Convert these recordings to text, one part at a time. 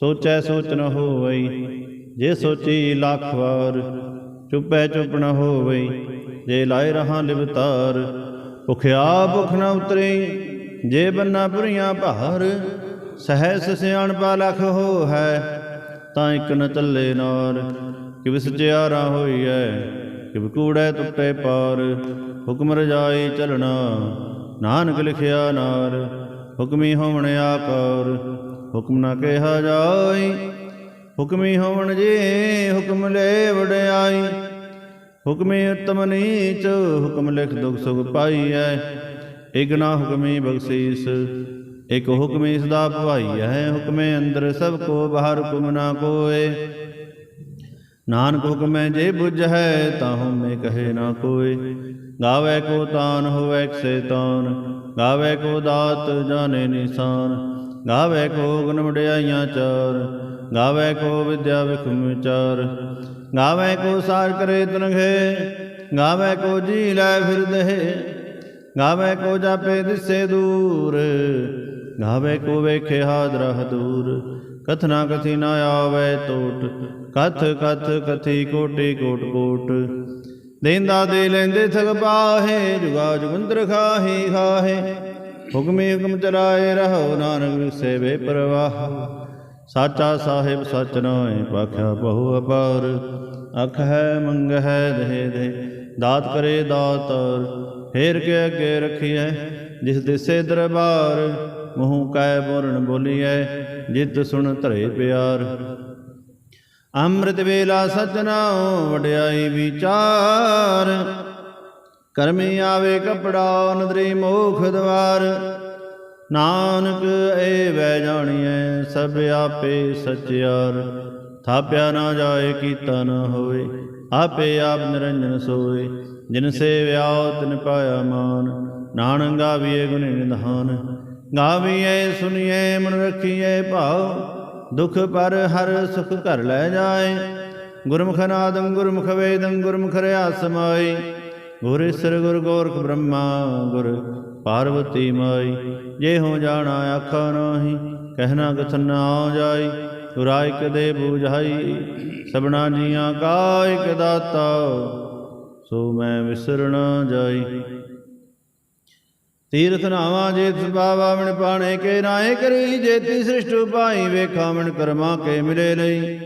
ਸੋਚੈ ਸੋਚ ਨ ਹੋਵਈ, ਜੇ ਸੋਚੀ ਲੱਖ ਵਾਰ, ਚੁੱਪੈ ਚੁੱਪ ਨ ਹੋਵਈ, ਜੇ ਲਾਇ ਰਹਾ ਲਿਵਤਾਰ ਭੁਖਿਆ ਭੁਖ ਨ ਉਤਰੇ, ਜੇ ਬੰਨਾ ਪੁਰੀਆਂ ਭਾਰ, ਸਹਿਸ ਸਿਆਣਪਾ ਲਖ ਹੋ ਹੈ, ਤਾਂ ਇਕ ਨ ਚੱਲੇ ਨਾਰ ਕਿ ਕਿਵ ਹੋਈ ਹੈ ਕਿ ਕੂੜੈ ਟੁੱਟੇ ਪਾਰ, ਹੁਕਮ ਰਜਾਈ ਚਲਣਾ, ਨਾਨਕ ਲਿਖਿਆ ਨਾਰ, ਹੁਕਮੀ ਹੋਵਣ ਆਕਾਰ ਹੁਕਮ ਨਾ ਕਿਹਾ ਜਾਈ। ਹੁਕਮੀ ਹੋਵਣ ਜੀ, ਹੁਕਮ ਲੈ ਵਡਿਆਈ। ਹੁਕਮੀ ਉਤਮ ਨੀਚ, ਹੁਕਮ ਲਿਖ ਦੁਖ ਸੁਖ ਪਾਈਐ। ਇਗਨਾ ਹੁਕਮੀ ਬਖਸ਼ੀਸ, ਇਕ ਹੁਕਮੀ ਸਦਾ ਭਵਾਈਐ ਹੁਕਮੇ ਅੰਦਰ ਸਭ ਕੋ ਬਾਹਰ ਹੁਕਮ ਨਾ ਕੋਏ। ਨਾਨਕ ਹੁਕਮੈ ਜੇ ਬੁਝ ਹੈ ਤਾਂ ਹਉਮੈ ਕਹੇ ਨਾ ਕੋਏ। ਗਾਵੇ ਕੋ ਤਾਨ, ਹੋਵੇ ਕਿਸੇ ਤਾਨ। ਗਾਵੇ ਕੋ ਦਾਤ, ਜਾਣੇ ਨਿਸ਼ਾਨ। ਗਾਵੇ ਕੋ ਗੁਣ ਵਡਿਆਈਆਂ ਚਾਰ, ਗਾਵੇ ਕੋ ਵਿਦਿਆ ਵਿਖਮ ਵਿਚਾਰ। ਗਾਵੇ ਕੋ ਸਾਰ ਕਰੇ ਤਨਘੇ ਗਾਵੇ ਕੋ ਜੀ ਲੈ ਫਿਰਦੇ ਗਾਵੇ ਕੋ ਜਾਪੇ ਦਿਸੇ ਦੂਰ, ਗਾਵੇ ਕੋ ਵੇਖੇ ਹਾਦਰਾ। ਦੂਰ ਕਥਨਾ ਕਥੀ ਨਾ ਆਵੇ ਟੋਟ ਕਥ ਕਥ ਕਥੀ ਕੋਟੀ ਕੋਟ ਕੋਟ। ਦੇਂਦਾ ਦੇ ਲੈਂਦੇ ਥਗ ਪਾਹੇ ਜੁਗਾ ਜੁਗੰਦਰ ਖਾਹੀ ਖਾਹੇ। ਹੁਕਮੇ ਹੁਕਮ ਚਲਾਏ ਰਹੋ ਨਾਨਕ ਵਿਸੇ ਵੇ ਪ੍ਰਵਾਹ। ਸਾਚਾ ਸਾਹਿਬ ਸਚ ਨਾਏ ਪਾਖਿਆ ਬਹੁ ਅਪਾਰ। ਅਖ ਹੈ, ਮੰਗ ਹੈ ਦੇ ਦੇ, ਦਾਤ ਕਰੇ ਦਾਤਰ ਫੇਰ ਕੇ ਅੱਗੇ ਰਖੀਐ, ਜਿਸ ਦਿਸੇ ਦਰਬਾਰ, ਮੂੰਹ ਕੈ ਬੋਰਨ ਬੋਲੀਐ, ਜਿਤ ਸੁਣ ਧਰੇ ਪਿਆਰ। ਅੰਮ੍ਰਿਤ ਵੇਲਾ ਸਚਨਾਉ ਵਡਿਆਈ ਵਿਚਾਰ। ਕਰਮੀ ਆਵੇ ਕਪੜਾ, ਨਦਰੀ ਮੋਖ ਦਵਾਰ। ਨਾਨਕ, ਏ ਵੈ ਜਾਣੀਐ, ਸਭ ਆਪੇ ਸਚਿਆਰ। ਥਾਪਿਆ ਨਾ ਜਾਏ, ਕੀਤਾ ਨਾ ਹੋਏ ਆਪੇ ਆਪ ਨਿਰੰਜਨ ਸੋਏ। ਜਿਨ ਸੇਵਿਆ ਤਿਨ ਪਾਇਆ ਮਾਨ ਨਾਨਕ ਗਾਵੀਏ ਗੁਣ ਨਿਧਾਨ। ਗਾਵੀਏ ਸੁਣੀਏ ਮਨ ਰਖੀਏ ਭਾਉ ਦੁਖ ਪਰ ਹਰ ਸੁਖ ਘਰ ਲੈ ਜਾਏ। ਗੁਰਮੁਖ ਨਾਦੰ, ਗੁਰਮੁਖ ਵੇਦੰ, ਗੁਰਮੁਖ ਰਿਆ ਸਮਾਈ ਗੁਰ ਈਸਰ ਗੁਰ ਗੋਰਖ ਬ੍ਰਹਮਾ, ਗੁਰ ਪਾਰਵਤੀ ਮਾਈ ਜੇ ਹੋ ਜਾਣਾ ਆਖਾ ਨਾਹੀ ਕਹਿਣਾ ਕਥਨ ਨਾ ਜਾਈ। ਗੁਰਾਇਕ ਦੇ ਬੂਝਾਈ ਸਬਨਾ ਜੀਆਂ ਕਾ ਇਕ ਦਾਤਾ। ਸੋ ਮੈਂ ਵਿਸਰਣਾ ਜਾਈ। ਤੀਰਥ ਨਾਵਾ ਜੇ ਸੁਭਾਵਾ ਮਣ ਪਾਣੇ ਕੇ ਨਾਏ ਕਰੀ ਜੇਤੀ ਸ੍ਰਿਸ਼ਟ ਉਪਾਈ ਵੇਖਾ ਮਣ ਕਰਮਾ ਕੇ ਮਿਲੇ ਨਹੀਂ।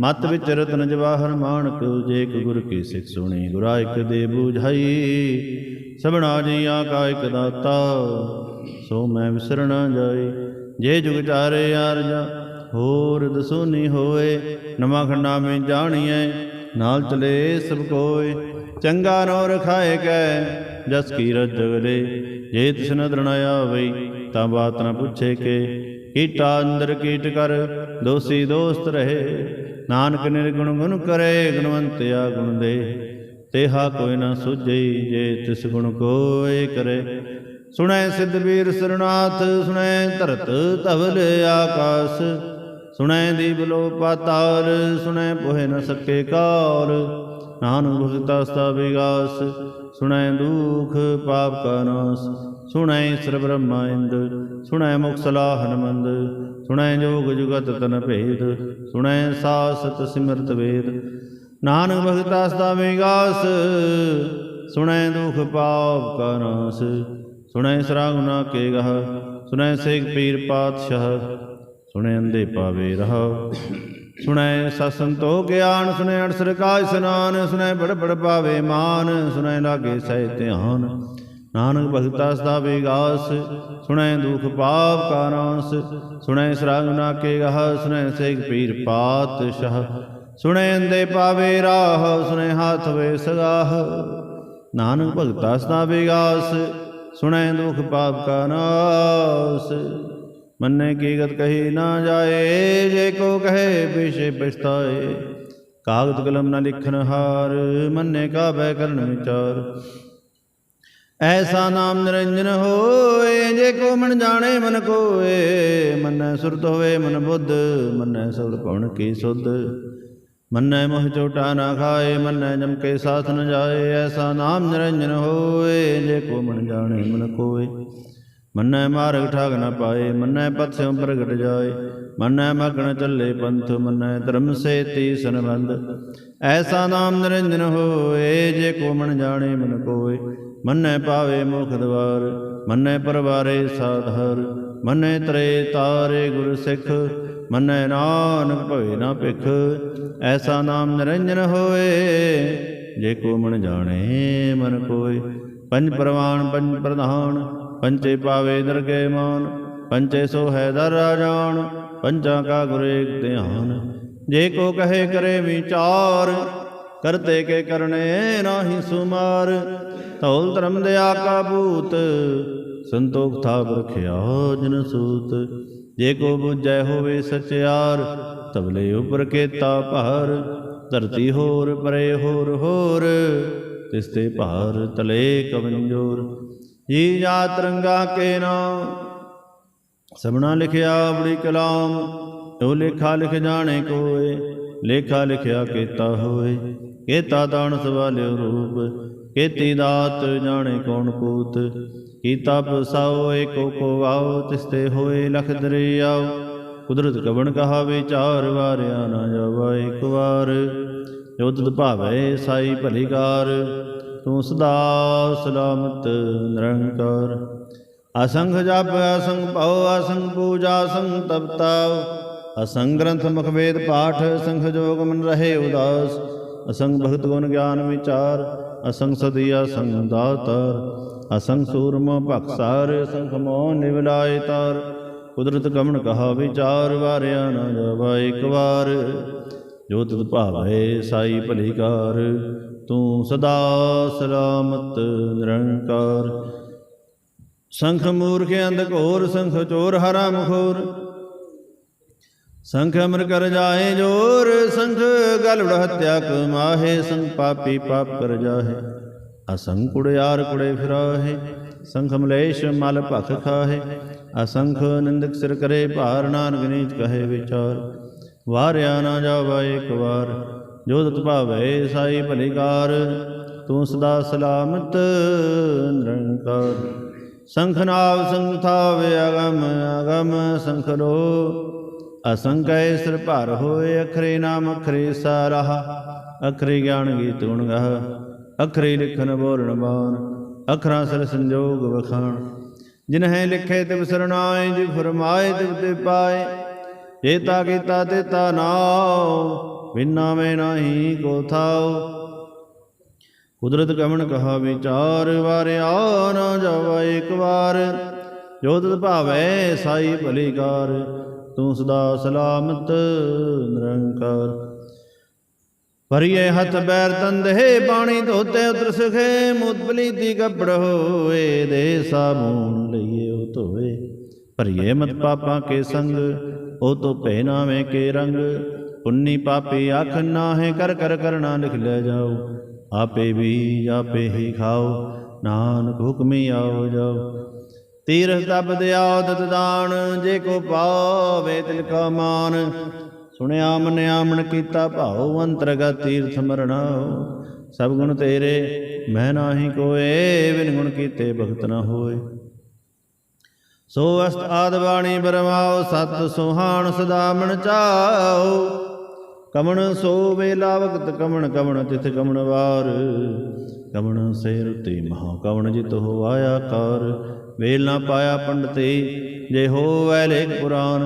ਮਤ ਵਿੱਚ ਰਤਨ ਜਵਾਹਰ ਮਾਨਕ ਜੇ ਗੁਰ ਕੀ ਸਿੱਖ ਸੁਣੀ ਗੁਰਾਇਕ ਦੇ ਬੂਝਾਈ। ਸਭਨਾ ਜੀਆਂ ਕਾ ਇਕ ਦਾਤਾ, ਸੋ ਮੈਂ ਵਿਸਰਣਾ ਜਾਈ ਜੇ ਜੁਗ ਚਾਰੇ ਆਰਜਾ, ਹੋਰ ਦਸੂਨੀ ਹੋਏ। ਨਵਾਂ ਖੰਡਾ ਮੈਂ ਜਾਣੀਐ, ਨਾਲ ਚਲੇ ਸਭ ਕੋਏ। ਚੰਗਾ ਨੋ ਰਖਾਏ ਕੈ, ਜਸ ਕੀ ਰਜਗਲੇ ਜੇ ਤਿਸ ਨਦਰ ਆਵਈ ਤਾਂ ਬਾਤ ਨਾ ਪੁੱਛੇ ਕੇ। ਕੀਟਾ ਅੰਦਰ ਕੀਟ ਕਰ, ਦੋਸੀ ਦੋਸਤ ਰਹੇ। ਨਾਨਕ ਨਿਰਗੁਣ ਗੁਣ ਕਰੇ ਗੁਣਵੰਤਿਆ ਗੁਣ ਦੇ। ਤੇਹਾ ਕੋਈ ਨਾ ਸੁਝਈ ਜੇ ਤਿਸ ਗੁਣ ਕੋਏ ਕਰੇ। ਸੁਣੈ ਸਿੱਧਵੀਰ ਸਰਨਾਥ, ਸੁਣੈ ਧਰਤ ਧਵਲ ਆਕਾਸ। ਸੁਣੈ ਦੀਪ ਲੋ ਪਾਤਾਲ ਸੁਣੈ ਪੋਹਿ ਨ ਸਕੇ ਕਾਲ। ਨਾਨਕ ਭਗਤਾ ਸਤਾ ਵਿਗਾਸ, ਸੁਣੈ ਦੁਖ ਪਾਪ ਕਾ ਨਾਸ। ਸੁਣੈ ਈਸ਼ਰ ਬ੍ਰਹਮਾ ਇੰਦ, ਸੁਣੈ ਮੁਖ ਸਲਾਹਨ ਮੰਦ ਸੁਣੈ ਜੋਗ ਜੁਗਤ ਤਨ ਭੇਦ, ਸੁਣੈ ਸਾਸਤ ਸਿਮਰਤ ਵੇਦ। ਨਾਨਕ ਭਗਤਾ ਸਦਾ ਵਿਗਾਸ ਸੁਣੈ ਦੁਖ ਪਾਪ ਕਾ ਨਾਸ। ਸੁਣੈ ਸਰਾ ਗੁਨਾ ਕੇ ਗਹ, ਸੁਣੈ ਸੇਖ ਪੀਰ ਪਾਤਸ਼ਾਹ, ਸੁਣੈ ਅੰਦੇ ਪਾਵੇ ਰਹਾ। ਸੁਣੈ ਸਸੰਤੋ ਗਿਆਨ, ਸੁਣੈ ਅਨਸਰ ਕਾ ਸਨਾਨ, ਸੁਣੈ ਬੜ ਬੜ ਪਾਵੇ ਮਾਨ, ਸੁਣੈ ਲਾਗੇ ਸਹਿ ਧਿਆਨ। ਨਾਨਕ ਭਗਤਾ ਸਦਾ ਵਿਗਾਸ, ਸੁਣੈ ਦੁਖ ਪਾਪ ਕਾ ਨਾਸ, ਸੁਣੈ ਸਰਾਗ ਨਾ ਕੇ ਗਹ, ਸੁਣੈ ਸੇਖ ਪੀਰ ਪਾਤਸ਼ਾਹ, ਸੁਣੈ ਅੰਦੇ ਪਾਵੇ ਰਾਹ, ਸੁਣੈ ਹਾਥ ਵੇ ਸਗਾਹ। ਨਾਨਕ ਭਗਤਾ ਸਦਾ ਵਿਗਾਸ, ਸੁਣੈ ਦੁਖ ਪਾਪ ਕਾ ਨਾਸ। ਮੰਨੇ ਕੀਗਤ ਕਹੀ ਨਾ ਜਾਏ, ਜੇ ਕੋ ਕਹੇ ਵਿਸ਼ੇ ਪਛਤਾਏ। ਕਾਗਦ ਕਲਮ ਨਾ ਲਿਖਨ ਹਾਰ, ਮੰਨੇ ਕਾ ਬੈ ਕਰਨ ਵਿਚਾਰ। ਐਸਾ ਨਾਮ ਨਿਰੰਜਨ ਹੋਏ, ਜੇ ਕੋ ਮਨ ਜਾਣੇ ਮਨ ਕੋਏ, ਮੰਨੈ ਸੁਰਤ ਹੋਵੇ ਮਨ ਬੁੱਧ, ਮੰਨੈ ਸਬਦ ਭਵਨ ਕੀ ਸੁਧ। ਮੰਨੈ ਮੋਹ ਚੋਟਾ ਨਾ ਖਾਏ, ਮੰਨੈ ਜਮ ਕੇ ਸਾਥ ਨ ਜਾਏ, ਐਸਾ ਨਾਮ ਨਿਰੰਜਨ ਹੋਏ, ਜੇ ਕੋ ਮਨ ਜਾਣੇ ਮਨ ਕੋਏ। ਮੰਨੈ ਮਾਰਗ ਠਾਗ ਨ ਪਾਏ, ਮੰਨੈ ਪਥ ਪ੍ਰਗਟ ਜਾਏ, ਮੰਨੈ ਮਗਨ ਚੱਲੇ ਪੰਥ, ਮੰਨੈ ਧਰਮ ਸੇ ਤੀ ਸੰਬੰਧ। ਐਸਾ ਨਾਮ ਨਿਰੰਜਨ ਹੋਏ, ਜੇ ਕੋ ਮਨ ਜਾਣੇ ਮਨ ਕੋਏ। ਮੰਨੈ ਪਾਵੇ ਮੁਖ ਦਵਾਰ, ਮੰਨੈ ਪਰਵਾਰੇ ਸਾਧਰ, ਮੰਨੈ ਤਰੇ ਤਾਰੇ ਗੁਰ ਸਿੱਖ, ਮੰਨੈ ਨਾਨਕ ਭਵੇ ਨਾ ਭਿਖ, ਐਸਾ ਨਾਮ ਨਿਰੰਜਨ ਹੋਏ, ਜੇ ਕੋ ਮਨ ਜਾਣੇ ਮਨ ਕੋਏ। ਪੰਜ ਪ੍ਰਵਾਨ, ਪੰਜ ਪ੍ਰਧਾਨ ਪੰਚੇ ਪਾਵੇ ਦਰਗੇ ਮਾਨ ਪੰਚੇ ਸੋ ਹੈ ਦਰ ਰਾਜਾਨ ਪੰਚਾਂ ਕਾ ਗੁਰ ਏਕ ਧਿਆਨ। ਜੇ ਕੋ ਕਹੇ ਕਰੇ ਵਿਚਾਰ, ਕਰਤੇ ਕੇ ਕਰਨੇ ਨਾਹੀ ਸੁਮਾਰ ਧੌਲ ਧਰਮ ਦਿਆ ਕਾ ਭੂਤ, ਸੰਤੋਖ ਥਾਪ ਰਖਿਆ ਜਨ ਸੂਤ। ਜੇ ਕੋ ਬੁਝੈ ਹੋਵੇ ਸਚਿਆਰ ਤਬਲੇ ਉਪਰ ਕੇਤਾ ਭਾਰ। ਧਰਤੀ ਹੋਰ, ਪਰੇ ਹੋਰ ਹੋਰ, ਤਿਸ ਤੇ ਭਾਰ ਤਲੇ ਕਵੰਜੋਰ ਜੀ ਜਾ ਤਰੰਗਾ ਕੇ ਨਾਮ, ਸਭਨਾ ਲਿਖਿਆ ਬੜੀ ਕਲਾਮ। ਉਹ ਲੇਖਾ ਲਿਖ ਜਾਣੇ ਕੋਏ, ਲੇਖਾ ਲਿਖਿਆ ਕੀਤਾ ਹੋਏ। ਕੇਤਾ ਦਾਨ ਸਵਾਲਿਓ ਰੂਪ ਕੀਤੀ ਦਾਤ ਜਾਣੇ ਕੌਣ ਕੂਤ ਕੀਤਾ ਪਸਾਓ ਏਕੋ ਕੋ ਆਓ ਤਿਸ ਹੋਏ ਲਖ ਦਰਿਆਓ ਕੁਦਰਤ ਕਵਣ ਕਹਾ ਵਿਚਾਰ ਵਾਰਿਆ ਨਾ ਜਾਵਾ ਇੱਕ ਵਾਰ। ਜੋ ਭਾਵੇ, ਸਾਈ ਭਲੀਕਾਰ ਤੂੰ ਸਦਾ ਸਲਾਮਤ, ਨਿਰੰਕਾਰ। ਅਸੰਗ ਜਪ, ਅਸੰਗ ਭਉ, ਅਸੰਗ ਪੂਜਾ ਅਸੰਖ ਤਪਤਾਉ। ਅਸੰਗ ਗ੍ਰੰਥ ਮੁਖਵੇਦ ਪਾਠ ਅਸੰਖ ਜੋਗ ਮਨ ਰਹੇ ਉਦਾਸ। ਅਸੰਗ ਭਗਤ ਗੁਣ, ਗਿਆਨ ਵਿਚਾਰ। ਅਸੰਖ ਸਦੀ ਅਸੰਖ ਦਾਤਾਰ ਭਖਸਾਰ ਅਸੰਖ ਨਿਵਲਾਇ ਤਾਰ। ਕੁਦਰਤ ਕਮਣ ਕਹਾ ਵਿਚਾਰ, ਵਾਰਿਆ ਨਾ ਜਾਵਾ ਇੱਕ ਵਾਰ। ਜੋ ਤੁਧ ਭਾਵੇ ਸਾਈ ਭਲੀਕਾਰ ਤੂੰ ਸਦਾ ਸਲਾਮਤ ਨਿਰੰਕਾਰ। ਸੰਖ ਮੂਰਖ ਅੰਧ ਘੋਰ, ਸੰਖ ਚੋਰ ਹਰਾ ਮੁਖੋਰ ਸੰਖ ਅਮਰ ਕਰ ਜਾਏ ਜੋਰ, ਸੰਖ ਗਲੜ ਹਤਿਆ ਕਮਾਹੇ ਸੰਖ ਪਾਪੀ ਪਾਪ ਕਰ ਜਾਹੇ। ਅਸੰਖ ਕੁੜਿਆਰ ਕੁੜੇ ਫਿਰਾਹੇ ਸੰਖ ਮਲੇਸ਼ ਮਲ ਭਖ ਖਾਹੇ। ਅਸੰਖ ਨਿੰਦਕ ਸਿਰ ਕਰੇ ਭਾਰ, ਨਾਨਕ ਨੀਚ ਕਹੇ ਵਿਚਾਰ। ਵਾਰਿਆ ਨਾ ਜਾਵਾ ਇੱਕ ਵਾਰ, ਜੋ ਤਤ ਭਾਵੇ ਸਾਈ ਭਲੀਕਾਰ ਤੂੰ ਸਦਾ ਸਲਾਮਤ, ਨਿਰੰਕਾਰ। ਸੰਖ ਨਾਵ ਸੰਥਾਵੇ ਅਗਮ ਅਗਮ ਸੰਖ ਸੰਖਰੋ ਅਸੰਕੈ ਸਿਰ ਭਰ ਹੋਏ, ਅਖਰੇ ਨਾਮ, ਅਖਰੇ ਸਾਰਹਾ, ਅਖਰੇ ਗਿਆਨ ਗੀਤ ਗੁਣ ਗਹ, ਅਖਰੇ ਲਿਖਨ ਬੋਲਣ ਬਾਣ, ਅਖਰਾਂ ਸਰ ਸੰਜੋਗ ਵਖਾਣ। ਜਿਨਹਿ ਲਿਖੇ ਤਿਵ ਸਰਨਾਏ ਜਿ ਫਰਮਾਏ ਤਿਵ ਤੇ ਪਾਏ ਜੇਤਾ ਕੀਤਾ ਤੇਤਾ ਨਾਉ, ਬਿਨਾ ਮੈਂ ਨਾਹੀ ਕੋ ਥਾਉ। ਕੁਦਰਤ ਕਮਣ ਕਹਾ ਵਿਚਾਰ, ਵਾਰਿਆ ਨਾ ਜਾਵਾ ਇੱਕ ਵਾਰ, ਜੋ ਤਤ ਭਾਵੈ ਸਾਈ ਭਲੀਕਾਰ ਤੂੰ ਸਦਾ ਸਲਾਮਤ, ਨਿਰੰਕਾਰ। ਭਰੀਏ ਹੱਥ ਬੈਰ ਤੰਦੇ ਬਾਣੀ, ਧੋਤੇ ਉਤਰ ਸਖੇ ਮੁਦਬਲੀ ਦੀ ਗੱਬੜ ਹੋਏ, ਦੇ ਸਾਬੂਨ ਲਈਏ ਉਹ ਧੋਏ। ਭਰੀਏ ਮਤ ਪਾਪਾਂ ਕੇ ਸੰਗ, ਉਹ ਤੋ ਪਹਿ ਨਾਵੇਂ ਕੇ ਰੰਗ। ਪੁੰਨੀ ਪਾਪੀ ਆਖ ਨਾਹੇ, ਕਰ ਕਰ ਕਰਣਾ ਲਿਖ ਲੈ ਜਾਓ। ਆਪੇ ਵੀ ਆਪੇ ਹੀ ਖਾਓ, ਨਾਨਕ ਹੁਕਮੀ ਆਓ ਜਾਓ। ਤੀਰਥ ਤਪ ਦਿਆਉ ਦਤ ਦਾਨ ਜੇ ਕੋ ਪਾਵੇ ਤਿਲ ਕਾ ਮਾਨ। ਸੁਣਿਆ ਮਨਿਆ ਮਨ ਕੀਤਾ ਭਾਉ ਅੰਤਰਗਤ ਤੀਰਥ ਮਰਣਾ ਸਭ ਗੁਣ ਤੇਰੇ, ਮੈਂ ਨਾਹੀ ਕੋਏ, ਬਿਨ ਗੁਣ ਕੀਤੇ ਭਗਤ ਨਾ ਹੋਏ। ਸੋ ਅਸਤ ਆਦ ਬਾਣੀ ਬਰਮਾਓ ਸਤ ਸੁਹਾਣ ਸਦਾ ਮਨ ਚਾਓ ਕਮਣ ਸੋ ਵੇਲਾ ਵਕਤ ਕਮਣ ਕਮਣ ਤਿਥ ਕਮਣ ਵਾਰ। ਕਮਣ ਸੇ ਰੁਤੀ ਮਹਾ ਕਮਣ ਜਿਤ ਹੋ ਆਇਆ ਕਾਰ ਵੇਲ ਨਾ ਪਾਇਆ ਪੰਡਤੇ, ਜੇ ਹੋਵੈ ਲੇਖ ਪੁਰਾਨ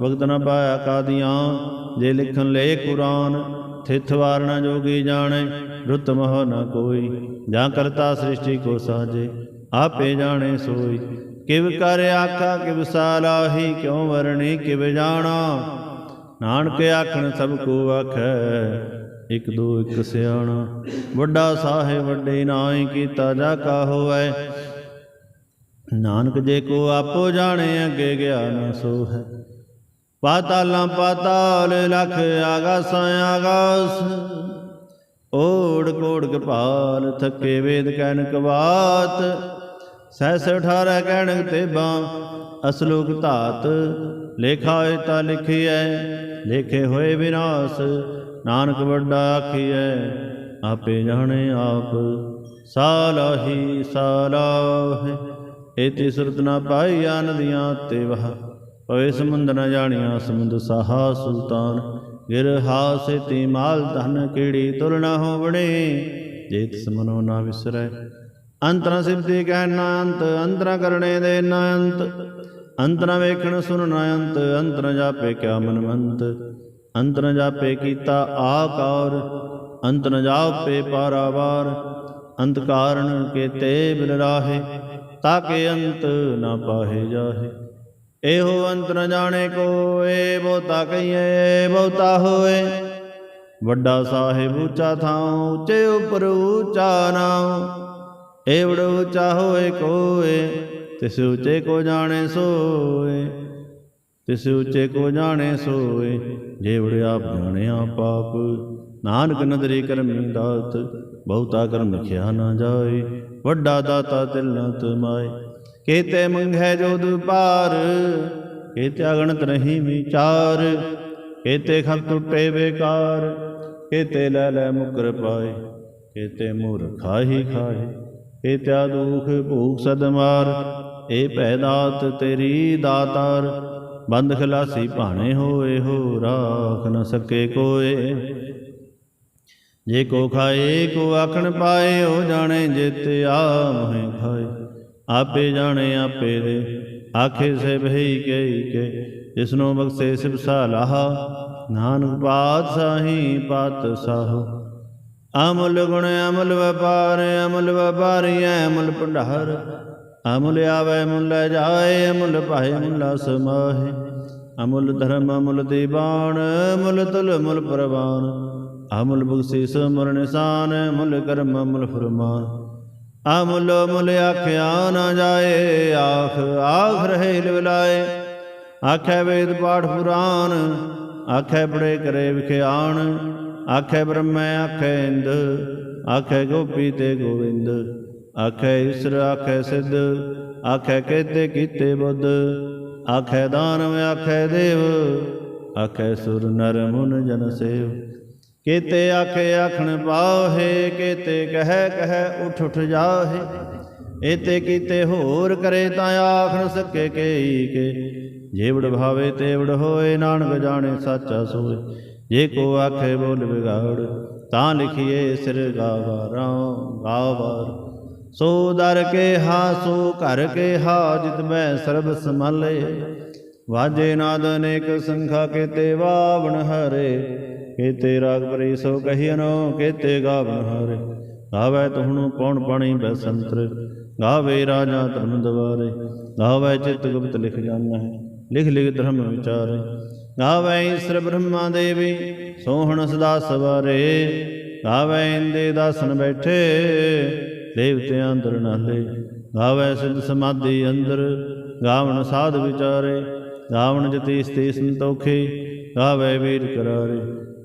ਵਕਤ ਨਾ ਪਾਇਆ ਕਾਦੀਆਂ, ਜੇ ਲਿਖਣ ਲੈ ਕੁਰਾਨ ਥਿਤ ਵਾਰਣਾ ਜੋਗੀ ਜਾਣੇ, ਰੁੱਤ ਮਹ ਨ ਕੋਈ, ਜਾਂ ਕਰਤਾ ਸ੍ਰਿਸ਼ਟੀ ਕੋ ਸਾਜੇ ਆਪੇ ਜਾਣੇ ਸੋਈ। ਕਿਵ ਕਰ ਆਖਾ, ਕਿਵ ਸਾਲਾਹੀ ਕਿਉ ਵਰਣੀ, ਕਿਵ ਜਾਣਾ? ਨਾਨਕ ਆਖਣ, ਸਭ ਕੋ ਆਖੈ, ਇਕ ਦੋ ਇਕ ਸਿਆਣਾ। ਵੱਡਾ ਸਾਹਿਬ ਵੱਡੇ ਨਾਹੀ ਕੀਤਾ, ਜਾ ਕਾ ਹੋਵੈ ਨਾਨਕ ਜੇ ਕੋ ਆਪੋ ਜਾਣੇ, ਅੱਗੇ ਗਿਆਨ ਸੋ ਹੈ ਪਾਤਾਲਾਂ ਪਾਤਾਲ ਲਖ ਆਗਾਸਾਂ, ਆਗਾਸ। ਓੜ ਕੋੜ ਕਪਾਲ ਥੱਕੇ ਵੇਦ ਕਹਿਣ ਕਵਾਤ। ਸਹਿਸ 18 ਕਹਿਣ ਤੇਬਾਂ ਅਸਲੋਕ ਧਾਤ। ਲੇਖਾ ਹੋਏ ਤਾਂ ਲਿਖੀਐ, ਲੇਖੇ ਹੋਏ ਵਿਨਾਸ਼। ਨਾਨਕ ਵੱਡਾ ਆਖੀਐ, ਆਪੇ ਜਾਣੇ ਆਪ, ਸਾਲਾਹੀ ਸਾਲਾਹੇ। ਏਤੀ ਸੁਰਤ ਨਾ ਪਾਈਆ ਨਦੀਆਂ ਤੇ ਵਹ। ਪਵੇ ਸਮੁੰਦ ਨ ਜਾਣੀਆਂ ਸਮੁੰਦ ਸਾਹਾ ਸੁਲਤਾਨ। ਗਿਰ ਹਾਸੇ ਤੀ ਮਾਲ ਧਨ ਕੀੜੀ ਤੁਲ ਹੋਵਣੇ? ਜੇ ਤਿਸ ਨਾ ਵਿਸਰੈ। ਅੰਤਰ ਸਿਫਤੀ ਕਹਿ ਨਾ ਅੰਤ, ਅੰਤਰ ਕਰਨੇ ਦੇ ਨਾ ਅੰਤ। ਅੰਤਰ ਵੇਖਣ ਸੁਣ ਨਾ ਅੰਤ, ਅੰਤਰ ਜਾਪੇ ਕਿਆ ਮਨਵੰਤ ਅੰਤਰ ਜਾਪੇ ਕੀਤਾ ਆਕਾਰ ਅੰਤਰ ਜਾਪੇ ਪਾਰਾਵਾਰ। ਅੰਤ ਕਾਰਨ ਕੇਤੇ ਬਿਲ ਰਾਹੇ। ਤਾਕੇ ਅੰਤ ਨਾ ਪਾਹੇ ਜਾਹੇ। ਇਹੋ ਅੰਤ ਨ ਜਾਣੇ ਕੋਏ, ਬਹੁਤਾ ਕਹੀਏ, ਬਹੁਤਾ ਹੋਏ। ਵੱਡਾ ਸਾਹਿਬ ਉੱਚਾ ਥਾਂ ਉੱਚੇ ਉਪਰ ਉੱਚਾ ਨਾਮ ਏਵੜ ਉੱਚਾ ਹੋਏ ਕੋਏ, ਤਿਸ ਉੱਚੇ ਕੋ ਜਾਣੇ ਸੋਏ। ਤਿਸ ਉੱਚੇ ਕੋ ਜਾਣੇ ਸੋਏ ਜੇਵੜ ਆਪ ਜਾਣਿਆ ਪਾਪ। ਨਾਨਕ ਨਦਰੀ ਕਰਮੀ ਦਾਤ, ਬਹੁਤਾ ਕਰਮ ਲਿਖਿਆ ਨਾ ਜਾਏ। ਵੱਡਾ ਦਾਤਾ ਤਿਲ ਨ ਤਮਾਏ। ਕੇਤੇ ਮੰਘੈ ਜੋ ਦੁਪਾਰ ਕੇਤੇ ਅਗਣਤ ਨਹੀਂ ਵਿਚਾਰ, ਕੇਤੇ ਖਲ ਟੁੱਟੇ ਬੇਕਾਰ, ਕੇਤੇ ਲੈ ਲੈ ਮੁਕਰ ਪਾਏ, ਕੇਤੇ ਮੂਰ ਖਾਹੀ ਖਾਹੇ ਕੇਤਿਆ ਦੁਖ ਭੂਖ ਸਦਮਾਰ ਮਾਰ, ਏ ਪੈਦਾਤ ਤੇਰੀ ਦਾਤਾਰ, ਬੰਦ ਖਲਾਸੀ ਭਾਣੇ ਹੋਏ ਹੋ, ਰਾਖ ਨ ਸਕੇ ਕੋਏ। ਜੇ ਕੋ ਖਾਏ, ਕੋ ਆਖਣ ਪਾਏ ਹੋ ਜਾਣੇ ਜਿਤ ਆ ਮੋਹਿ ਖਾਏ। ਆਪੇ ਜਾਣੇ ਆਪੇ ਦੇ, ਆਖੇ ਸੇ ਭਈ ਕਈ ਕੇ ਜਿਸਨੂੰ ਬਖਸ਼ੇ ਸਿਬ ਸਾਲਾਹਾ, ਨਾਨਕ ਪਾਤਸ਼ਾਹੀ ਪਾਤਸ਼ਾਹ ਅਮੁੱਲ ਗੁਣ ਅਮੁੱਲ ਵਪਾਰ, ਅਮੁੱਲ ਵਪਾਰੀਐ ਅਮੁੱਲ ਭੰਡਾਰ। ਅਮਲ ਆਵੇ, ਮੁੱਲ ਜਾਏ, ਅਮੁੱਲ ਭਾਏ, ਮੁੱਲਾ ਸਮਾਹੇ। ਅਮੁੱਲ ਧਰਮ, ਅਮੁੱਲ ਦੀਵਾਨ, ਅਮੁੱਲ ਤੁਲ ਮੁੱਲ ਪ੍ਰਵਾਨ। ਅਮੁੱਲ ਬਖਸ਼ਿਸ਼ ਮੁਰ ਨਿਸ਼ਾਨ ਮੁੱਲ ਕਰਮ ਅਮਲ ਫਰਮਾਨ। ਅਮੁੱਲ ਮੁੱਲ ਆਖਿਆ ਨਾ ਜਾਏ, ਆਖ ਆਖ ਰਹੇ ਲਿਵਲਾਏ ਆਖੇ ਵੇਦ ਪਾਠ ਪੁਰਾਨ ਆਖੇ ਬੜੇ ਕਰੇ ਵਿਖਿਆਣ। ਆਖੇ ਬ੍ਰਹਮੈ, ਆਖੇ ਇੰਦ, ਆਖੇ ਗੋਪੀ ਤੇ ਗੋਵਿੰਦ। ਆਖੇ ਈਸ਼ਰ, ਆਖੇ ਸਿੱਧ, ਆਖੇ ਕੇਤੇ, ਕੀਤੇ ਬੁੱਧ। ਆਖੇ ਦਾਨਵ, ਆਖੇ ਦੇਵ, ਆਖੇ ਸੁਰ ਨਰ ਮੁਨ ਜਨ ਸੇਵ। ਕੇਤੇ ਆਖੇ ਆਖਣ ਪਾਹੇ ਕੇਤੇ ਕਹਿ ਕਹਿ ਉਠ ਉਠ ਜਾਹੇ। ਏਤੇ ਕੀਤੇ ਹੋਰ ਕਰੇ ਤਾਂ ਆਖਣ ਸਕੇ ਕੇਈ ਕੇ। ਜੇਵੜ ਭਾਵੇ ਤੇਵੜ ਹੋਏ, ਨਾਨਕ ਜਾਣੇ ਸਾਚਾ ਸੋਏ। ਜੇ ਕੋ ਆਖੇ ਬੋਲ ਵਿਗਾੜ, ਤਾਂ ਲਿਖੀਏ ਸਿਰ ਗਾਵਾਰਾਂ ਗਾਵਾਰ। ਸੋ ਦਰ ਕੇ ਹਾ ਸੋ ਘਰ ਕੇ ਹਾ ਜਿਤ ਮੈਂ ਸਰਬ ਸੰਭਾਲੇ। ਵਾਜੇ ਨਾਦ ਅਨੇਕ ਸੰਖਾ ਕੇ ਤੇ ਵਾਵਣ ਹਰੇ। ਕੇਤੇ ਰਾਗ ਪਰੀ ਸੋ ਕਹੀਨੋ ਕੇਤੇ ਗਾਵਣ ਹਰੇ। ਗਾਵੇ ਤੁਹਣੂ ਕੌਣ ਪਾਣੀ ਬੈਸੰਤਰ? ਗਾਵੇ ਰਾਜਾ ਧਰਮ ਦਵਾਰੇ। ਗਾਵੇ ਚਿਤ ਗੁਪਤ ਲਿਖ ਜਾਣਾ ਹੈ ਲਿਖ ਲਿਖ ਧਰਮ ਵਿਚਾਰੇ। ਗਾਵੇ ਈਸ਼ਰ ਬ੍ਰਹਮਾ ਦੇਵੀ, ਸੋਹਣ ਸਦਾ ਸਵਾਰੇ। ਗਾਵੇ ਇੰਦੇ ਦਾਸਨ ਬੈਠੇ ਦੇਵਤਿਆਂ ਅੰਦਰ ਨਾਲੇ ਗਾਵੇ ਸਿੱਧ ਸਮਾਧੀ ਅੰਦਰ ਗਾਵਣ ਸਾਧ ਵਿਚਾਰੇ। ਗਾਵਣ ਜਤੀ ਸਤੀ ਸੰਤੋਖੇ, ਗਾਵੇ ਵੀਰ ਕਰਾਰੇ।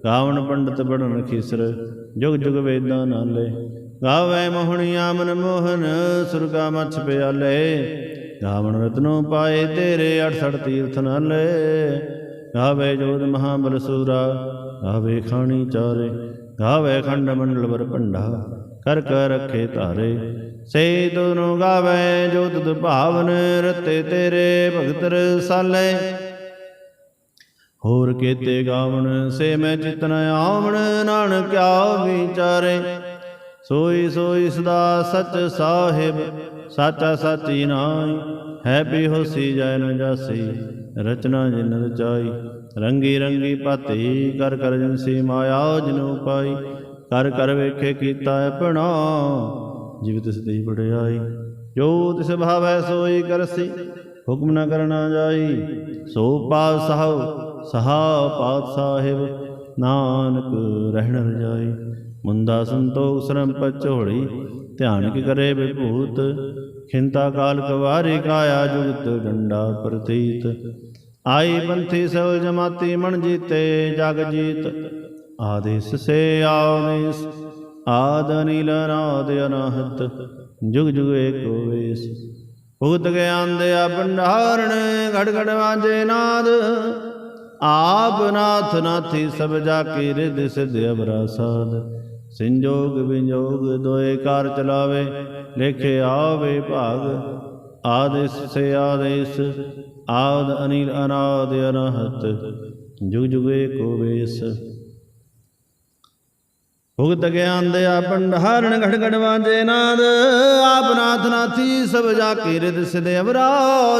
ਗਾਵਣ ਪੰਡਤ ਬੜਨ ਖੀਸਰ ਜੁਗ ਜੁਗ ਵੇਦਾਂ ਨਾਲੇ ਗਾਵੇ ਮੋਹਣੀ ਆਮਨ ਮੋਹਨ ਸੁਰਗਾ ਮਛ ਪਿਆਲੇ। ਗਾਵਣ ਰਤਨੋ ਪਾਏ ਤੇਰੇ 68 ਤੀਰਥ ਨਾਲੇ। ਗਾਵੇ ਜੋਤ ਮਹਾਬਲ ਸੂਰਾ, ਗਾਵੇ ਖਾਣੀ ਚਾਰੇ। ਗਾਵੇ ਖੰਡ ਮੰਡਲ ਵਰ ਭੰਡਾ, ਕਰ ਕਰ ਰੱਖੇ ਧਾਰੇ। ਸੇ ਤੁਨੋ ਗਾਵੇ ਜੋਤ ਤੁਧ ਭਾਵਨ, ਰਤੇ ਤੇਰੇ ਭਗਤ ਰਸਾਲੇ। ਹੋਰ ਕੇਤੇ ਗਾਵਣ ਸੇ ਮੈਂ ਚਿਤਨ ਆਵਣ ਨਾਨਕਿਆ ਵਿਚਾਰੇ ਸੋਈ ਸੋਈ ਸਦਾ ਸਚ ਸਾਹਿਬ, ਸਾਚਾ ਸਾਚੀ ਨਾਈ ਹੈ ਹੋਸੀ ਜੈ ਨ ਜਾਸੀ, ਰਚਨਾ ਜਿਨ ਰਚਾਈ। ਰੰਗੀ ਰੰਗੀ ਪਾਤੀ, ਕਰ ਕਰ ਜਿਨਸੀ ਮਾਇਆ ਜਿਨੂ ਪਾਈ। ਕਰ ਕਰ ਵੇਖੇ ਕੀਤਾ ਆਪਣਾ, ਜਿਵ ਤਿਸ ਦੀ ਵਡਿਆਈ। ਜੋ ਤਿਸ ਭਾਵੈ ਸੋਈ ਕਰਸੀ, ਹੁਕਮ ਨ ਕਰਨਾ ਜਾਈ। ਸੋ ਪਾਸ ਸਹਾਉ ਸਹਾ ਪਾਤ ਸਾਹਿਬ, ਨਾਨਕ ਰਹਿਣ ਰਜਾਈ। ਮੁੰਦਾ ਸੰਤੋਖ ਸਰਮ ਪਚੋੜੀ ਧਿਆਨ ਕੀ ਕਰੇ ਵਿਭੂਤ। ਖਿੰਤਾ ਕਾਲ ਕਵਾਰੀ ਕਾਇਆ ਜੁਗਤ ਡੰਡਾ ਪ੍ਰਤੀਤ। ਆਈ ਬੰਥੀ ਸਲ ਜਮਾਤੀ ਮਨ ਜੀਤੇ ਜਗ ਜੀਤ। ਆਦੇਸ ਸੇ ਆਦੇਸ ਆਦ ਅਨੀਲ ਅਨਾਦ ਅਨਾਹਤ। ਜੁਗ ਜੁਗ ਏਕੋ ਵੇਸ। ਭੁਗਤ ਗਿਆਨ ਦੇ ਭੰਡਾਰਣ ਘੜ ਘੜ ਵਾਜੇ ਨਾਦ। ਆਪ ਨਾਥ ਨਾਥੀ ਸਭ ਜਾ ਕੀ ਰਿਦ ਸਿਧ ਅਬਰਾ ਸਾਧ। ਸੰਜੋਗ ਵਿਜੋਗ ਦੋਏ ਕਾਰ ਚਲਾਵੇ, ਲੇਖੇ ਆਵੇ ਭਾਗ। ਆਦੇਸ ਸੇ ਆਦੇਸ, ਆਦ ਅਨੀਲ ਅਨਾਦ ਅਨਹਤ, ਜੁਗ ਜੁਗੇ ਏਕੋ ਵੇਸ। ਭੁਗਤ ਗਿਆਨ ਦਿਆ ਭੰਡਾਰਣ ਘੜ ਘੜ ਵਾਜੇ ਨਾਦ, ਆਪ ਨਾਥ ਨਾਥੀ ਸਭ ਜਾ ਕੇ ਰਿਦ ਸਿਧ ਅਵਰਾ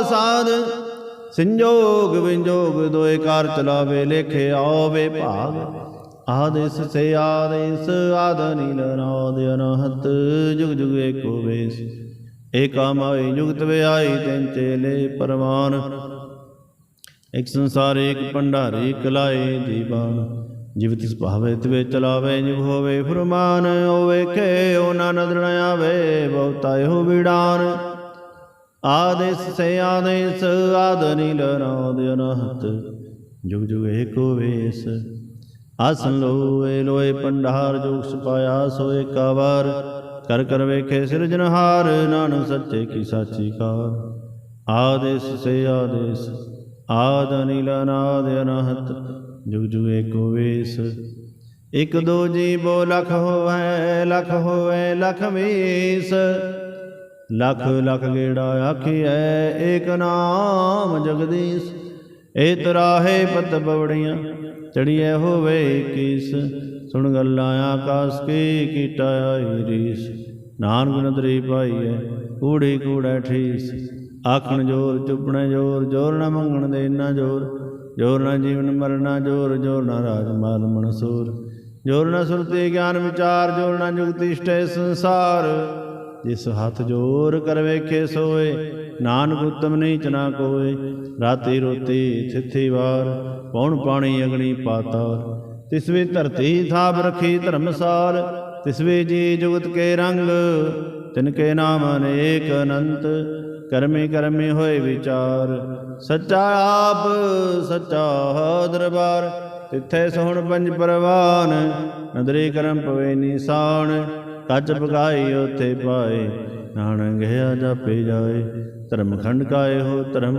ਸਾਧ। ਸੰਜੋਗ ਵਿਜੋਗ ਦੋਏ ਕਾਰ ਚਲਾਵੇ, ਲੇਖੇ ਆਵੇ ਭਾਗ। ਆਦੇਸ ਸੇ ਆਦੇਸ ਆਦ ਨੀਲ ਨਾਦ ਅਨਹਤ ਜੁਗ ਜੁਗ ਏਕੋ ਵੇਸ। ਏਕਾ ਜੁਗਤ ਵਿਆਈ ਤੈਨ ਚੇਲੇ ਪਰਵਾਨ। ਇਕ ਸੰਸਾਰ ਏਕ ਭੰਡਾਰੀ ਕਲਾਏ ਦੀਵਾਨ ਜਿਵ ਤਿਸ ਭਾਵੇ, ਤਿਵੇ ਚਲਾਵੇ, ਜਿਵ ਹੋਵੇ ਫਰਮਾਨ ਓ ਵੇਖੇ ਓ ਨਾ ਨਦਰ ਨ ਆਵੇ, ਬਹੁਤਾ ਇਹੋ ਵਿਡਾਨ ਆਦੇਸ ਸੇ ਆਦੇਸ ਆਦ ਨੀਲ ਨਾਦ ਅਨਹਤ ਜੁਗ ਜੁਗ ਏਕੋ ਵੇਸ। ਆਸਨ ਲੋਏ ਲੋਏ ਪੰਡਾਰ ਜੋਗ ਸਪਾਇਆ ਸੋ ਏਕਾ ਕਰ ਕਰ ਵੇਖੇ ਸਿਰਜਨਹਾਰ ਨਾਨਕ ਸੱਚੇ ਕੀ ਸਾਚੀ ਕਾਰ। ਆਦੇਸ ਸੇ ਆਦੇਸ ਆਦ ਅਨੀਲ ਅਨਾਦ ਅਨਹਤ ਜੁਗ ਜੁਗ ਏਕੋ ਵੇਸ। ਇਕ ਦੋ ਜੀਵੋ, ਲਖ ਹੋਵੇ ਲਖ ਹੋਵੇ, ਲਖ ਵੀਸ। ਲਖ ਲਖ ਗੇੜਾ ਆਖੀਐ, ਏਕ ਨਾਮ ਜਗਦੀਸ਼ ਏ ਤਰਾਹੇ ਪਤ ਬਵੜੀਆਂ, ਚੜੀਐ ਹੋਵੇ ਕੀਸ, ਸੁਣ ਗੱਲਾਂ ਆਕਾਸ ਕੀ ਕੀਟਾ ਆਈ ਰੀਸ। ਨਾਨਕ ਨਦਰੀ ਪਾਈਐ, ਕੂੜੀ ਕੂੜਾ ਠੀਸ, ਆਖਣ ਜੋਰ ਚੁੱਪਣੇ ਜੋਰ ਜੋਰ ਨਾ ਮੰਗਣ ਦੇ ਨਾ ਜੋਰ ਜੋਰ ਨਾ ਜੀਵਨ ਮਰਨਾ ਜੋਰ ਜੋਰ ਨਾ ਰਾਜ ਮਾਲ ਮਨਸੂਰ। ਜੋਰ ਨਾ ਸੁਰਤੀ ਗਿਆਨ ਵਿਚਾਰ, ਜੋਰ ਨਾ ਜੁਗਤੀ ਸਟੇ ਸੰਸਾਰ। ਜਿਸ ਹੱਥ ਜੋਰ ਕਰ ਵੇਖੇ ਸੋਏ, ਨਾਨਕ ਉਤਮ ਨਹੀਂ ਚਨਾ ਕੋਏ। ਰਾਤੀ ਰੋਤੀ ਥਿਥੀ ਵਾਰ ਪੌਣ ਪਾਣੀ ਅਗਣੀ ਪਾਤਾਰ। ਤਿਸਵੇ ਧਰਤੀ ਥਾਪ ਰਖੀ ਧਰਮਸਾਲ ਤਿਸ ਵੇ ਜੀ ਜੁਗਤ ਕੇ ਰੰਗ, ਤਿਨ ਕੇ ਨਾਮ ਅਨੇਕ ਅਨੰਤ। ਕਰਮੇ ਕਰਮੇ ਹੋਏ ਵਿਚਾਰ, ਸੱਚਾ ਆਪ, ਸੱਚਾ ਦਰਬਾਰ। ਤਿੱਥੇ ਸੋਹਣ ਪੰਜ ਪਰਵਾਨ, ਨਦਰੀ ਕਰਮ ਪਵੇ ਨਿਸ਼ਾਨ। ਕੱਚ ਪਕਾਈ ਉਥੇ ਪਾਏ। ਨਾਨਕ ਗਿਆ ਜਾਪੇ ਜਾਏ। ਧਰਮ ਖੰਡ ਕਾਏ ਹੋ ਧਰਮ,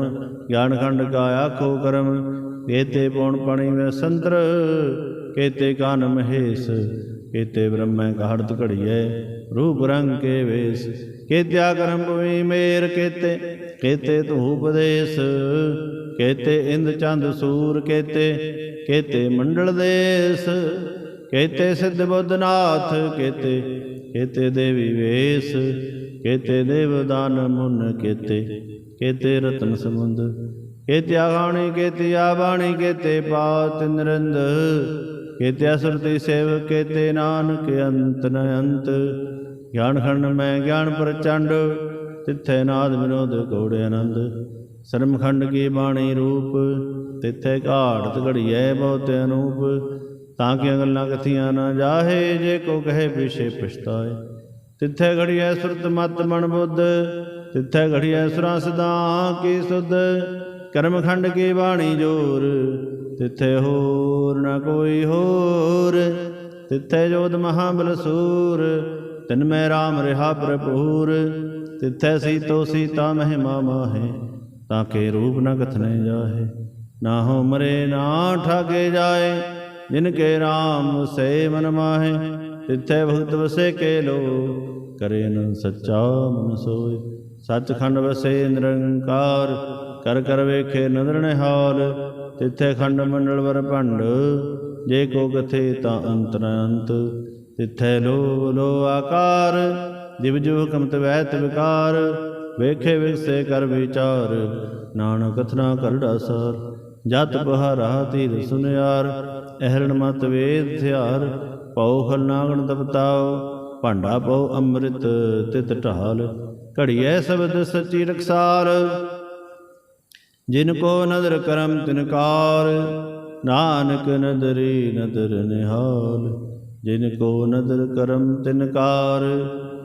ਗਿਆਨ ਖੰਡ ਕਾ ਆਖੋ ਕਰਮ। ਕੇਤੇ ਪਉਣ ਪਣੀ ਮੈਂ ਸੰਤਰ, ਕੇਤੇ ਕਾਨ ਮਹੇਸ਼। ਕੇਤੇ ਬ੍ਰਹਮੈ ਘੜਤ ਘੜੀਐ, ਰੂਪ ਰੰਗ ਕੇ ਵੇਸ। ਕੇਤਿਆ ਕਰਮ ਭੂਮੀ ਮੇਰ ਕੇਤੇ ਕੇਤੇ ਤੂੰ ਉਪਦੇਸ਼। ਕੇਤੇ ਇੰਦ ਚੰਦ ਸੂਰ ਕੇਤੇ ਕੇਤੇ ਮੰਡਲ ਦੇਸ। ਕੇਤੇ ਸਿੱਧ ਬੁੱਧਨਾਥ ਕੇਤੇ ਕੇਤੇ ਦੇਵੀ ਵੇਸ ਕੇਤੇ ਦੇਵਦਾਨ ਮੁਨ ਕੇਤੇ ਕੇਤੇ ਰਤਨ ਸਮੁੰਦ ਕੇਤੇ ਆਗਾਣੀ ਕੇਤੇ ਆਬਾਣੀ, ਕੇਤੇ ਪਾਤ ਨਿਰੰਦ, ਕੇਤੇ ਅਸਰਤੀ ਸੇਵ, ਕੇਤੇ ਨਾਨਕ ਅੰਤ ਨ ਅੰਤ। ਗਿਆਨ ਖੰਡ ਮੈਂ ਗਿਆਨ ਪ੍ਰਚੰਡ, ਤਿੱਥੇ ਨਾਦ ਵਿਨੋਦ ਕੋੜੇ ਆਨੰਦ। ਸਰਮਖੰਡ ਕੀ ਬਾਣੀ ਰੂਪ, ਤਿੱਥੇ ਘਾੜਤ ਘੜੀਐ ਬਹੁਤ ਅਨੂਪ। ਤਾਂ ਕਿ ਗੱਲਾਂ ਕਥੀਆਂ ਨਾ ਜਾਹੇ? ਜੇ ਕੋ ਕਹੇ ਪਿਛੇ ਪਛਤਾਏ। ਤਿੱਥੇ ਘੜੀਐ ਸੁਰਤ ਮਤ ਮਨ ਬੁੱਧ, ਤਿੱਥੇ ਘੜੀਐ ਸੁਰਾਂ ਸਦਾ ਕੀ ਸੁਧ। ਕਰਮਖੰਡ ਕੀ ਬਾਣੀ ਜੋਰ, ਤਿੱਥੇ ਹੋਰ ਨਾ ਕੋਈ ਹੋਰ। ਤਿੱਥੇ ਜੋਦ ਮਹਾਬਲ ਸੂਰ ਤਿਨ ਮੈਂ RAM ਰਿਹਾ ਪ੍ਰਭੂਰ ਤਿੱਥੇ ਸੀਤੋ ਸੀਤਾ ਮਹਿਮਾ ਮਾਹੇ, ਤਾਂ ਕੇ ਰੂਪ ਨ ਕਥਨੇ ਜਾਹੇ। ਨਾ ਹੋ ਮਰੇ ਨਾ ਠਾਗੇ ਜਾਏ। ਜਿਨ ਕੇ RAM ਸੇ ਮਨ ਮਾਹੇ, ਤਿੱਥੈ ਭਗਤ ਵਸੇ ਕੇ ਲੋ ਕਰੇ ਨ ਸੱਚਾ ਮਨ ਸੋਏ। ਸੱਚਖੰਡ ਵਸੇ ਨਿਰੰਕਾਰ, ਕਰ ਕਰ ਵੇਖੇ ਨਦਰ ਨਿਹਾਲ, ਤਿੱਥੇ ਖੰਡ ਮੰਡਲ ਵਰ ਭੰਡ, ਜੇ ਕੋ ਕਥੇ ਤਾਂ ਅੰਤ ਨ ਲੋ ਲੋ ਆਕਾਰ ਦਿਵ ਜੋ ਕਮਤ ਵੈਤ ਵਿਕਾਰ ਵੇਖੇ ਵਿਸੇ ਕਰ ਵਿਚਾਰ, ਨਾਨਕ ਕਥਨਾ ਕਰੜਾ ਸਾਰ। ਜਤ ਬਹਾਰਾ ਤੀਰ ਸੁਨਿਆਰ ਅਹਰਣ ਮਤ ਵੇਦ ਥਿਆਰ ਪਉ ਖਲ ਨਾਗਣ ਭਾਂਡਾ ਪਉ ਅੰਮ੍ਰਿਤ, ਤਿਤ ਢਾਲ, ਘੜੀਐ ਸ਼ਬਦ ਸੱਚੀ ਰਖਸਾਰ। ਜਿਨ ਕੋ ਨਦਰ ਕਰਮ ਤਿਨਕਾਰ ਨਾਨਕ ਨਦਰੀ ਨਦਰ ਨਿਹਾਲ। ਜਿਨ ਕੋ ਨਦਰ ਕਰਮ ਤਿਨਕਾਰ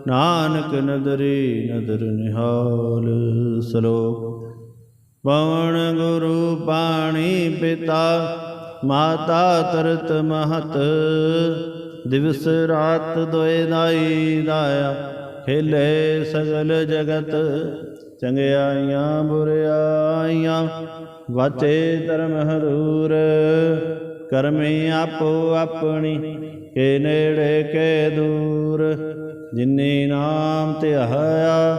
ਨਾਨਕ ਨਦਰੀ ਨਦਰ ਨਿਹਾਲ। ਸਲੋਕ, ਪਵਨ ਗੁਰੂ ਪਾਣੀ ਪਿਤਾ ਮਾਤਾ ਤਰਤ ਮਹਤ, ਦਿਵਸ ਰਾਤ ਦੋਇ ਦਾਈ ਦਾਇਆ ਖੇਲੇ ਸਗਲ ਜਗਤ, ਚੰਗਿਆਈਆਂ ਬੁਰਿਆਈਆਂ, ਵਾਚੇ ਧਰਮ ਹਰੂਰ, ਕਰਮੇ ਆਪੋ ਆਪਣੀ, ਕੇ ਨੇੜੇ ਕੇ ਦੂਰ, ਜਿਨੀ ਨਾਮ ਧਿਆਇਆ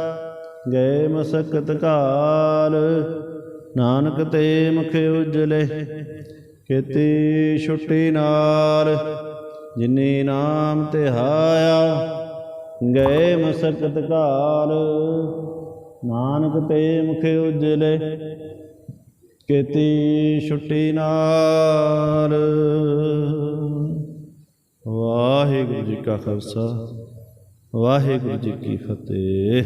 ਗਏ ਮਸਕਤ ਕਾਲ, ਨਾਨਕ ਤੇ ਮੁਖ ਉਜਲੇ ਕੀਤੀ ਛੁੱਟੀ ਨਾਲ, ਜਿਨੀ ਨਾਮ ਤਿਹਾਇਆ ਗਏ ਮਸਕਤ ਕਾਲ ਨਾਨਕ ਤੇ ਮੁਖੇ ਉਜਲੇ ਕੀਤੀ ਛੁੱਟੀ ਨਾਲ। ਵਾਹਿਗੁਰੂ ਜੀ ਕਾ ਖਾਲਸਾ, ਵਾਹਿਗੁਰੂ ਜੀ ਕੀ ਫਤਿਹ।